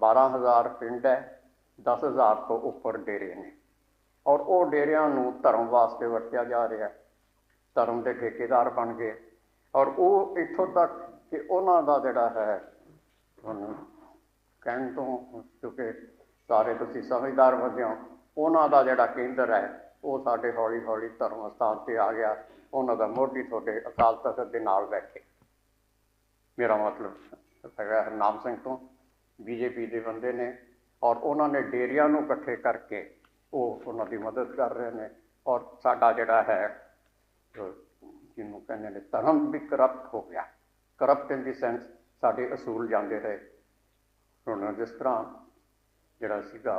12000 ਪਿੰਡ ਹੈ 10000 ਤੋਂ ਉੱਪਰ ਡੇਰੇ ਨੇ। ਔਰ ਉਹ ਡੇਰਿਆਂ ਨੂੰ ਧਰਮ ਵਾਸਤੇ ਵਰਤਿਆ ਜਾ ਰਿਹਾ ਹੈ। ਧਰਮ ਦੇ ਠੇਕੇਦਾਰ ਬਣ ਗਏ। ਔਰ ਉਹ ਇੱਥੋਂ ਤੱਕ ਕਿ ਉਹਨਾਂ ਦਾ ਜਿਹੜਾ ਹੈ ਤੁਹਾਨੂੰ ਕਹਿਣ ਤੋਂ ਕਿਉਂਕਿ ਸਾਰੇ ਤੁਸੀਂ ਸਮਝਦਾਰ ਬੰਦੇ ਹੋ, ਉਹਨਾਂ ਦਾ ਜਿਹੜਾ ਕੇਂਦਰ ਹੈ, ਉਹ ਸਾਡੇ ਹੌਲੀ ਹੌਲੀ ਧਰਮ ਸਥਾਨ ਤੇ ਆ ਗਿਆ। ਉਹਨਾਂ ਦਾ ਮੋਢੀ ਤੁਹਾਡੇ ਅਕਾਲ ਤਖਤ ਦੇ ਨਾਲ ਬੈਠੇ। ਮੇਰਾ ਮਤਲਬ ਹੈਗਾ ਹਰਨਾਮ ਸਿੰਘ ਤੋਂ। ਬੀਜੇਪੀ ਦੇ ਬੰਦੇ ਨੇ ਔਰ ਉਹਨਾਂ ਨੇ ਡੇਰਿਆਂ ਨੂੰ ਇਕੱਠੇ ਕਰਕੇ ਉਹ ਉਹਨਾਂ ਦੀ ਮਦਦ ਕਰ ਰਹੇ ਨੇ ਔਰ ਸਾਡਾ ਜਿਹੜਾ ਹੈ ਜਿਹਨੂੰ ਕਹਿੰਦੇ ਨੇ ਧਰਮ ਵੀ ਕਰਪਟ ਹੋ ਗਿਆ। ਕਰਪਟ ਇਨ ਦੀ ਸੈਂਸ ਸਾਡੇ ਅਸੂਲ ਜਾਂਦੇ ਰਹੇ। ਹੁਣ ਜਿਸ ਤਰ੍ਹਾਂ ਜਿਹੜਾ ਸੀਗਾ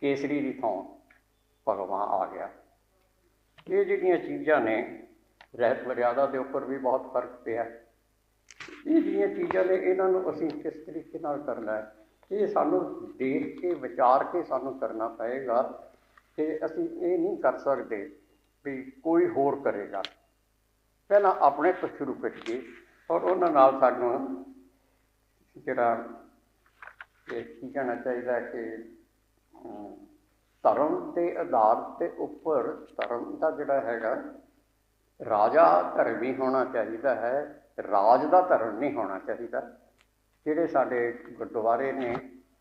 ਕੇਸਰੀ ਦੀ ਥਾਂ ਭਗਵਾਨ ਆ ਗਿਆ। ਇਹ ਜਿਹੜੀਆਂ ਚੀਜ਼ਾਂ ਨੇ, ਰਹਿਤ ਮਰਿਆਦਾ ਦੇ ਉੱਪਰ ਵੀ ਬਹੁਤ ਫ਼ਰਕ ਪਿਆ। ਇਹ ਜਿਹੜੀਆਂ ਚੀਜ਼ਾਂ ਨੇ, ਇਹਨਾਂ ਨੂੰ ਅਸੀਂ ਕਿਸ ਤਰੀਕੇ ਨਾਲ ਕਰਨਾ ਹੈ? ਇਹ ਸਾਨੂੰ ਦੇਖ ਕੇ, ਵਿਚਾਰ ਕੇ ਸਾਨੂੰ ਕਰਨਾ ਪਏਗਾ ਕਿ ਅਸੀਂ ਇਹ ਨਹੀਂ ਕਰ ਸਕਦੇ ਵੀ ਕੋਈ ਹੋਰ ਕਰੇਗਾ। ਪਹਿਲਾਂ ਆਪਣੇ ਤੋਂ ਸ਼ੁਰੂ ਕਰੀਏ ਔਰ ਉਹਨਾਂ ਨਾਲ ਸਾਨੂੰ ਜਿਹੜਾ ਇਹ ਕੀ ਕਹਿਣਾ ਚਾਹੀਦਾ ਕਿ ਧਰਮ ਦੇ ਆਧਾਰ ਤੇ ਉੱਪਰ ਧਰਮ ਦਾ ਜਿਹੜਾ ਹੈਗਾ, ਰਾਜਾ ਧਰਮੀ ਹੋਣਾ ਚਾਹੀਦਾ ਹੈ। ਰਾਜ ਦਾ ਧਰਮ ਨਹੀਂ ਹੋਣਾ ਚਾਹੀਦਾ। ਜਿਹੜੇ ਸਾਡੇ ਗੁਰਦੁਆਰੇ ਨੇ,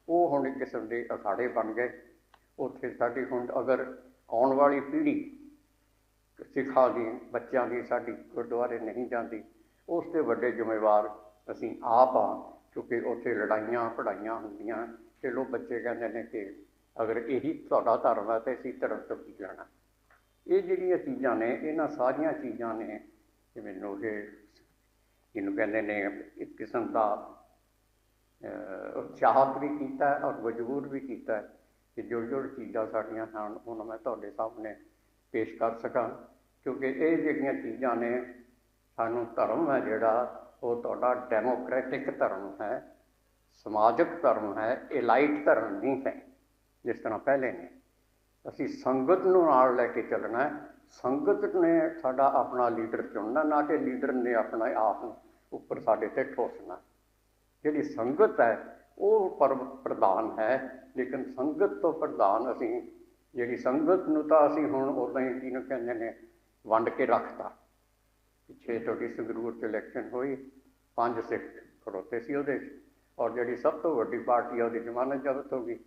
ਉਹ ਹੁਣ ਇੱਕ ਕਿਸਮ ਦੇ ਅਖਾੜੇ ਬਣ ਗਏ। ਉੱਥੇ ਸਾਡੀ ਹੁਣ ਅਗਰ ਆਉਣ ਵਾਲੀ ਪੀੜ੍ਹੀ ਸਿੱਖਾਂ ਦੀ, ਬੱਚਿਆਂ ਦੀ ਸਾਡੀ ਗੁਰਦੁਆਰੇ ਨਹੀਂ ਜਾਂਦੀ, ਉਸ ਤੇ ਵੱਡੇ ਜ਼ਿੰਮੇਵਾਰ ਅਸੀਂ ਆਪ ਆ, ਕਿਉਂਕਿ ਉੱਥੇ ਲੜਾਈਆਂ ਪੜਾਈਆਂ ਹੁੰਦੀਆਂ। ਤੇ ਲੋਕ ਬੱਚੇ ਕਹਿੰਦੇ ਨੇ ਕਿ ਅਗਰ ਇਹੀ ਤੁਹਾਡਾ ਧਰਮ ਹੈ ਤੇ ਅਸੀਂ ਧਰਮ ਤੋਂ ਕੀ ਲੈਣਾ ਇਹ ਜਿਹੜੀਆਂ ਚੀਜ਼ਾਂ ਨੇ, ਇਹਨਾਂ ਸਾਰੀਆਂ ਚੀਜ਼ਾਂ ਨੇ, ਜਿਵੇਂ ਮੈਨੂੰ ਇਹਨੂੰ ਕਹਿੰਦੇ ਨੇ ਇੱਕ ਕਿਸਮ ਦਾ ਅਹ, ਉਤਸ਼ਾਹਤ ਵੀ ਕੀਤਾ ਔਰ ਮਜਬੂਰ ਵੀ ਕੀਤਾ ਕਿ ਜੋ ਜੋ ਚੀਜ਼ਾਂ ਸਾਡੀਆਂ ਹਨ ਉਹਨਾਂ ਮੈਂ ਤੁਹਾਡੇ ਸਾਹਮਣੇ ਪੇਸ਼ ਕਰ ਸਕਾਂ। ਕਿਉਂਕਿ ਇਹ ਜਿਹੜੀਆਂ ਚੀਜ਼ਾਂ ਨੇ ਸਾਨੂੰ ਧਰਮ ਹੈ ਜਿਹੜਾ ਉਹ ਤੁਹਾਡਾ ਡੈਮੋਕ੍ਰੈਟਿਕ ਧਰਮ ਹੈ ਸਮਾਜਿਕ ਧਰਮ ਹੈ ਇਲਾਈਟ ਧਰਮ ਨਹੀਂ ਹੈ ਜਿਸ ਤਰ੍ਹਾਂ ਪਹਿਲੇ ਨੇ। ਅਸੀਂ ਸੰਗਤ ਨੂੰ ਨਾਲ ਲੈ ਕੇ ਚੱਲਣਾ ਹੈ। ਸੰਗਤ ਨੇ ਸਾਡਾ ਆਪਣਾ ਲੀਡਰ ਚੁਣਨਾ ਨਾ ਕਿ ਲੀਡਰ ਨੇ ਆਪਣਾ ਆਪ ਨੂੰ ਉੱਪਰ ਸਾਡੇ ਤੇ ਠੋਸਣਾ ਜਿਹੜੀ ਸੰਗਤ ਹੈ, ਉਹ ਪਰਮ ਪ੍ਰਧਾਨ ਹੈ, ਲੇਕਿਨ ਸੰਗਤ ਤੋਂ ਪ੍ਰਧਾਨ ਅਸੀਂ, ਜਿਹੜੀ ਸੰਗਤ ਨੂੰ ਤਾਂ ਅਸੀਂ ਹੁਣ ਉਦਾਂ ਹੀ ਜਿਹਨੂੰ ਕਹਿੰਦੇ ਨੇ, ਵੰਡ ਕੇ ਰੱਖਤਾ। ਪਿੱਛੇ ਤੁਹਾਡੀ ਸੰਗਰੂਰ ਚ ਇਲੈਕਸ਼ਨ ਹੋਈ, ਪੰਜ ਸਿੱਖ ਖੜੋਤੇ ਸੀ ਉਹਦੇ 'ਚ, ਔਰ ਜਿਹੜੀ ਸਭ ਤੋਂ ਵੱਡੀ ਪਾਰਟੀ ਆ, ਉਹਦੀ ਜ਼ਮਾਨਤ ਜ਼ਬਤ ਹੋ ਗਈ।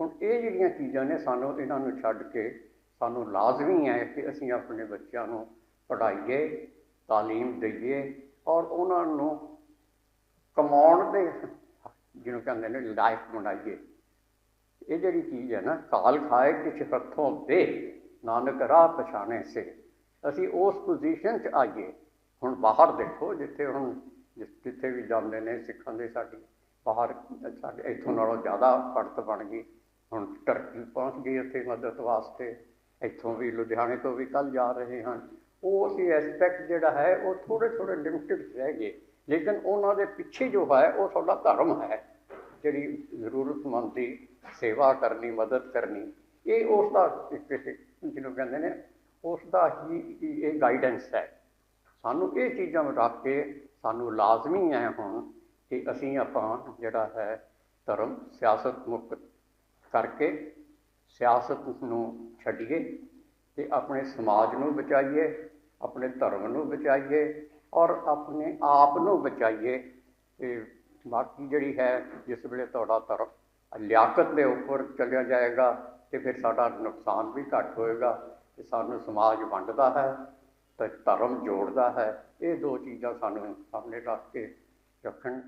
ਹੁਣ ਇਹ ਜਿਹੜੀਆਂ ਚੀਜ਼ਾਂ ਨੇ, ਸਾਨੂੰ ਇਹਨਾਂ ਨੂੰ ਛੱਡ ਕੇ, ਸਾਨੂੰ ਲਾਜ਼ਮੀ ਹੈ ਕਿ ਅਸੀਂ ਆਪਣੇ ਬੱਚਿਆਂ ਨੂੰ ਪੜ੍ਹਾਈਏ, ਤਾਲੀਮ ਦਈਏ ਔਰ ਉਹਨਾਂ ਨੂੰ ਕਮਾਉਣ ਦੇ, ਜਿਹਨੂੰ ਕਹਿੰਦੇ ਨੇ ਲਾਈਫ ਬਣਾਈਏ। ਇਹ ਜਿਹੜੀ ਚੀਜ਼ ਹੈ ਨਾ, ਕਾਲ ਖਾਏ ਕਿਛ ਹੱਥੋਂ ਦੇ, ਨਾਨਕ ਰਾਹ ਪਛਾਣੇ ਸੇ। ਅਸੀਂ ਉਸ ਪੋਜੀਸ਼ਨ 'ਚ ਆਈਏ। ਹੁਣ ਬਾਹਰ ਦੇਖੋ, ਜਿੱਥੇ ਹੁਣ ਜਿੱਥੇ ਵੀ ਜਾਂਦੇ ਨੇ ਸਿੱਖਾਂ ਦੇ ਸਾਡੀ, ਬਾਹਰ ਸਾਡੇ, ਇੱਥੋਂ ਨਾਲੋਂ ਜ਼ਿਆਦਾ ਪੜਤ ਬਣ ਗਈ। ਹੁਣ ਟਰਕੀ ਪਹੁੰਚ ਗਈ ਉੱਥੇ ਮਦਦ ਵਾਸਤੇ। ਇੱਥੋਂ ਵੀ, ਲੁਧਿਆਣੇ ਤੋਂ ਵੀ ਕੱਲ ਜਾ ਰਹੇ ਹਨ। ਉਹ ਅਸੀਂ ਐਸਪੈਕਟ ਜਿਹੜਾ ਹੈ, ਉਹ ਥੋੜੇ ਥੋੜੇ ਲਿਮਟਿਡ ਰਹਿ ਗਏ। ਲੇਕਿਨ ਉਹਨਾਂ ਦੇ ਪਿੱਛੇ ਜੋ ਹੈ, ਉਹ ਸਾਡਾ ਧਰਮ ਹੈ, ਜਿਹੜੀ ਜ਼ਰੂਰਤਮੰਦ ਦੀ ਸੇਵਾ ਕਰਨੀ, ਮਦਦ ਕਰਨੀ। ਇਹ ਉਸ ਦਾ ਜਿਹਨੂੰ ਕਹਿੰਦੇ ਨੇ, ਉਸ ਦਾ ਹੀ ਇਹ ਗਾਈਡੈਂਸ ਹੈ। ਸਾਨੂੰ ਇਹ ਚੀਜ਼ਾਂ ਰੱਖ ਕੇ ਸਾਨੂੰ ਲਾਜ਼ਮੀ ਹੈ ਹੁਣ ਕਿ ਅਸੀਂ ਆਪਾਂ ਜਿਹੜਾ ਹੈ, ਧਰਮ ਸਿਆਸਤ ਮੁਕਤ ਕਰਕੇ ਸਿਆਸਤ ਨੂੰ ਛੱਡੀਏ ਤੇ ਆਪਣੇ ਸਮਾਜ ਨੂੰ ਬਚਾਈਏ। ਆਪਣੇ ਧਰਮ ਨੂੰ ਬਚਾਈਏ ਔਰ ਆਪਣੇ ਆਪ ਨੂੰ ਬਚਾਈਏ। ਤੇ ਬਾਕੀ ਜਿਹੜੀ ਹੈ, ਜਿਸ ਵੇਲੇ ਤੁਹਾਡਾ ਧਰਮ ਲਿਆਕਤ ਦੇ ਉੱਪਰ ਚੱਲਿਆ ਜਾਏਗਾ, ਤੇ ਫਿਰ ਸਾਡਾ ਨੁਕਸਾਨ ਵੀ ਘੱਟ ਹੋਏਗਾ। ਤੇ ਸਾਨੂੰ ਸਮਾਜ ਵੰਡਦਾ ਹੈ, ਤੇ ਧਰਮ ਜੋੜਦਾ ਹੈ। ਇਹ ਦੋ ਚੀਜ਼ਾਂ ਸਾਨੂੰ ਸਾਹਮਣੇ ਰੱਖ ਕੇ ਰੱਖਣ।